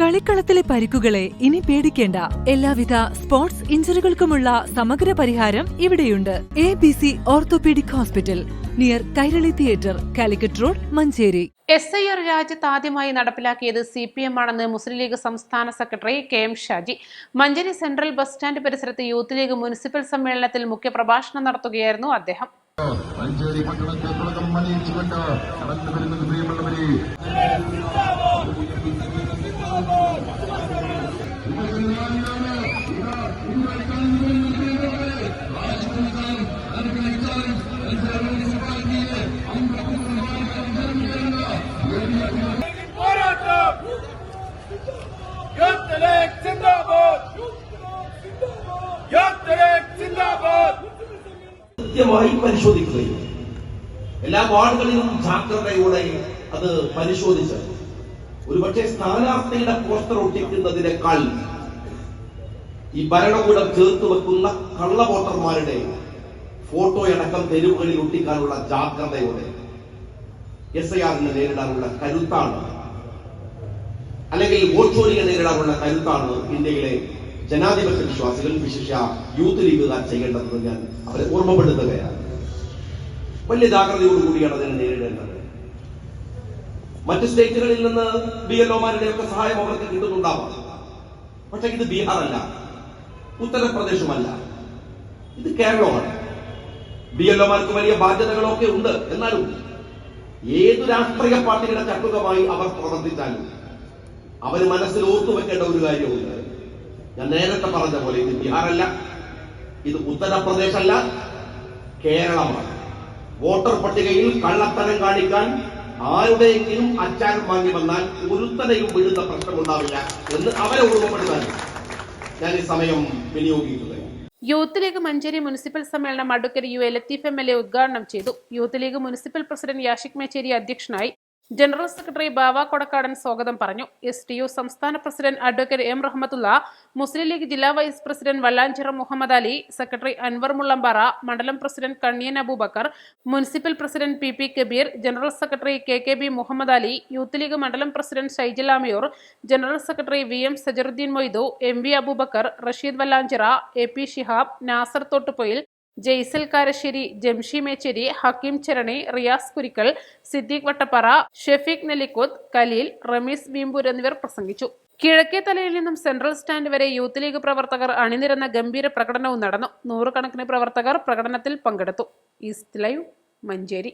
കളിക്കളത്തിലെ പരിക്കുകളെ ഇനി പേടിക്കേണ്ട. എല്ലാവിധ സ്പോർട്സ് ഇഞ്ചുറികൾക്കുമുള്ള സമഗ്ര പരിഹാരം ഇവിടെയുണ്ട്. A B C orthopaedic hospital near Kairali theatre Calicut road Manjeri. S I R രാജ്യത്ത് ആദ്യമായി നടപ്പിലാക്കിയത് സി പി എം ആണെന്ന് മുസ്ലിം ലീഗ് സംസ്ഥാന secretary K M Shaji. Manjeri central bus stand പരിസരത്ത് യൂത്ത് ലീഗ് മുനിസിപ്പൽ സമ്മേളനത്തിൽ മുഖ്യപ്രഭാഷണം നടത്തുകയായിരുന്നു അദ്ദേഹം. മഞ്ചേരി പട്ടണത്തെ തുടക്കം മണിയിച്ചുകൊണ്ട് കടന്നു വരുന്നത് പ്രിയമുള്ളവരെ ലീഗ് സിന്ദാബാദ് കൃത്യമായി പരിശോധിക്കുകയും എല്ലാ വാർഡുകളിലും ജാഗ്രതയോടെ അത് പരിശോധിച്ച് ഒരുപക്ഷെ സ്ഥാനാർത്ഥിയുടെ പോസ്റ്റർ ഒട്ടിക്കുന്നതിനേക്കാൾ ഈ ഭരണകൂടം ചേർത്ത് വെക്കുന്ന കള്ള വോട്ടർമാരുടെ ഫോട്ടോയടക്കം തെരുവുകളിൽ ഒട്ടിക്കാനുള്ള ജാഗ്രതയോടെ എസ് ഐ ആറിനെ നേരിടാനുള്ള കരുത്താണ് അല്ലെങ്കിൽ വോട്ട് ചോരിയെ നേരിടാനുള്ള കരുത്താണ് ഇന്ത്യയിലെ ജനാധിപത്യ വിശ്വാസികൾ വിശേഷ യൂത്ത് ലീഗുകാർ ചെയ്യേണ്ടതെന്ന് ഞാൻ അവരെ ഓർമ്മപ്പെടുത്തുകയാണ്. വലിയ ജാഗ്രതയോടുകൂടിയാണ് അതിനെ നേരിടേണ്ടത്. മറ്റ് സ്റ്റേറ്റുകളിൽ നിന്ന് ബി എൽ ഒമാരുടെ ഒക്കെ സഹായം അവർക്ക് കിട്ടുന്നുണ്ടാവാം. പക്ഷെ ഇത് ബീഹാർ അല്ല ഉത്തർപ്രദേശുമല്ല. ഇത് കേരളമാണ്. ബി എൽ ഒമാർക്ക് വലിയ ബാധ്യതകളൊക്കെ ഉണ്ട്. എന്നാലും ഏത് രാഷ്ട്രീയ പാർട്ടിയുടെ ചട്ടുകമായി അവർ പ്രവർത്തിച്ചാലും അവർ മനസ്സിൽ ഓർത്തു വെക്കേണ്ട ഒരു കാര്യമുണ്ട് ഞാൻ നേരത്തെ പറഞ്ഞ പോലെ ഇത് ബീഹാറല്ല ഇത് ഉത്തർപ്രദേശ് അല്ല കേരളമാണ്. വോട്ടർ പട്ടികയിൽ കള്ളത്തരം കാണിക്കാൻ ആരുടെയെങ്കിലും അച്ചാരം വാങ്ങി വന്നാൽ ഒരുത്തനെയും വീഴുന്ന പ്രശ്നമുണ്ടാവില്ല എന്ന് അവരെ ഓർമ്മപ്പെടുത്താൻ ഞാൻ ഈ സമയം വിനിയോഗിക്കുകയാണ്. യൂത്ത് ലീഗ് മഞ്ചേരി മുനിസിപ്പൽ സമ്മേളനം advocate U A Latheef M L A ഉദ്ഘാടനം ചെയ്തു. Youth league municipal president Yashik Mechery അധ്യക്ഷനായി ജനറൽ സെക്രട്ടറി ബാവ കൊടക്കാടൻ സ്വാഗതം പറഞ്ഞു. എസ് ടി യു സംസ്ഥാന president advocate M Rahmathulla Muslim League ജില്ലാ vice president Vallanchira Muhammad Ali secretary Anwar Mullampara മണ്ഡലം president Kanniyan Abubakar municipal president P P Kabeer general secretary K K B Muhammad Ali youth league മണ്ഡലം president Shaijal general secretary V M Sajaruddeen Moidu M V Abubakar Rasheed Vallanchira A P Shihab Nasar Thottupoyil Jaisal Karassery Jamshi Mechery Hakeem Charani Riyas Kurikkal Siddique Vattappara Shefeeq Nellikuth Khaleel Rameez Veempoor എന്നിവർ പ്രസംഗിച്ചു. കിഴക്കേ തലയിൽ നിന്നും central stand വരെ youth league പ്രവർത്തകർ അണിനിരന്ന ഗംഭീര പ്രകടനവും നടന്നു. നൂറുകണക്കിന് പ്രവർത്തകർ പ്രകടനത്തിൽ പങ്കെടുത്തു. East live Manjeri.